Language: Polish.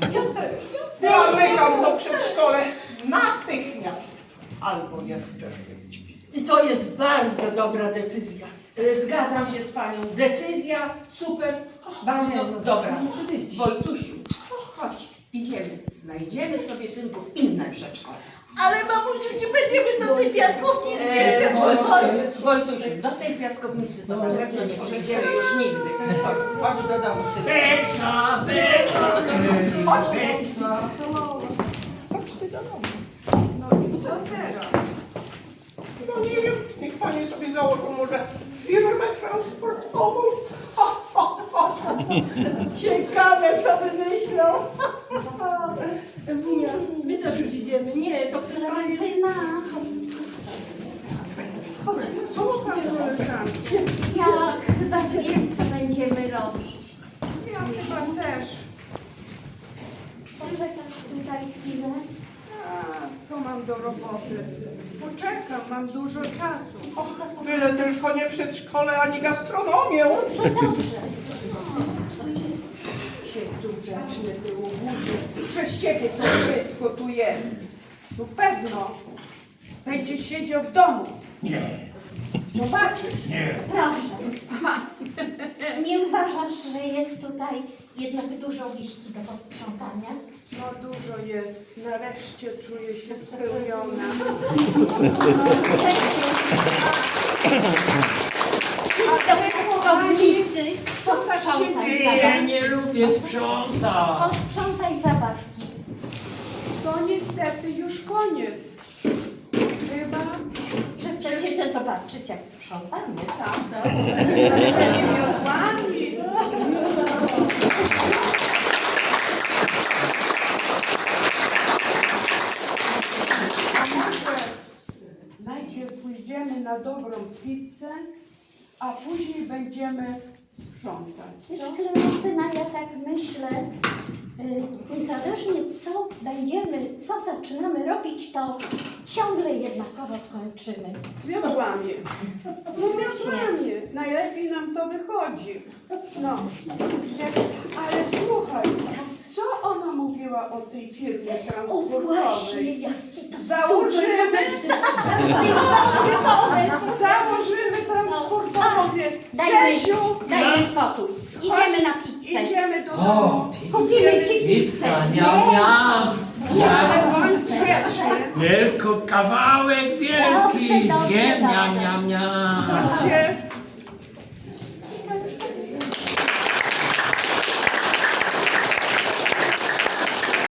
Ja też. Zamykam to przedszkole natychmiast. Albo jeszcze I to jest bardzo dobra decyzja. Y, Zgadzam się z panią. Decyzja super, bardzo dobra. Wojtusiu, chodź, idziemy. Znajdziemy sobie synków inne przedszkole. Ale mamusiu, czy będziemy do tej piaskownicy jeszcze Wojtusiu, przychodzić? Wojtusiu, do tej piaskownicy to na pewno nie przyjdziemy już nigdy. Chodź, chodź do domu, synku. Beksa, beksa, No nie wiem, niech panie sobie założą może firmę transportową. Ciekawe, co wymyślą. Wuja, my też już idziemy. Nie, to przedszkole jest... Valentyna, Słucham, koleżanki. ja chyba wiem, co będziemy robić. Ja chyba też. Tutaj chwilę. A, co mam do roboty? Poczekam, mam dużo czasu. Byle tylko nie przedszkole ani gastronomię. Dobrze. się tu grzeczny było burzy. Przez ciebie to wszystko tu jest. No pewno. Będziesz siedział w domu. Nie, Zobaczysz. nie. Proszę. Nie uważasz, że jest tutaj jednak dużo liści do posprzątania? No dużo jest. Nareszcie czuję się spełniona. Idź do piaskownicy, posprzątaj Ja zabawki. nie lubię sprzątać. Posprzątaj zabawki. To niestety już koniec. Chyba Że chcecie zobaczyć, jak sprzątamy? tak. Naszymi miodłami. A na dobrą pizzę, a później będziemy sprzątać. Wiesz, Klementyna, ja tak myślę, y, niezależnie co będziemy, co zaczynamy robić, to ciągle jednakowo kończymy. Miodłami. No. Najlepiej nam to wychodzi. No. Jak, ale słuchaj, co ona mówiła o tej firmie O właśnie, jaki to super założymy transportową. wie- Dajmy, Czesiu, dajmy spokój. Idziemy na pizzę. idziemy do O, domu. Kupimy ci pizzę. Pizza, miam, miam. Ale bądź grzeczny. Tylko kawałek wielki. Dobrze, dobrze, Zjem, miam, dobrze. miam, miam.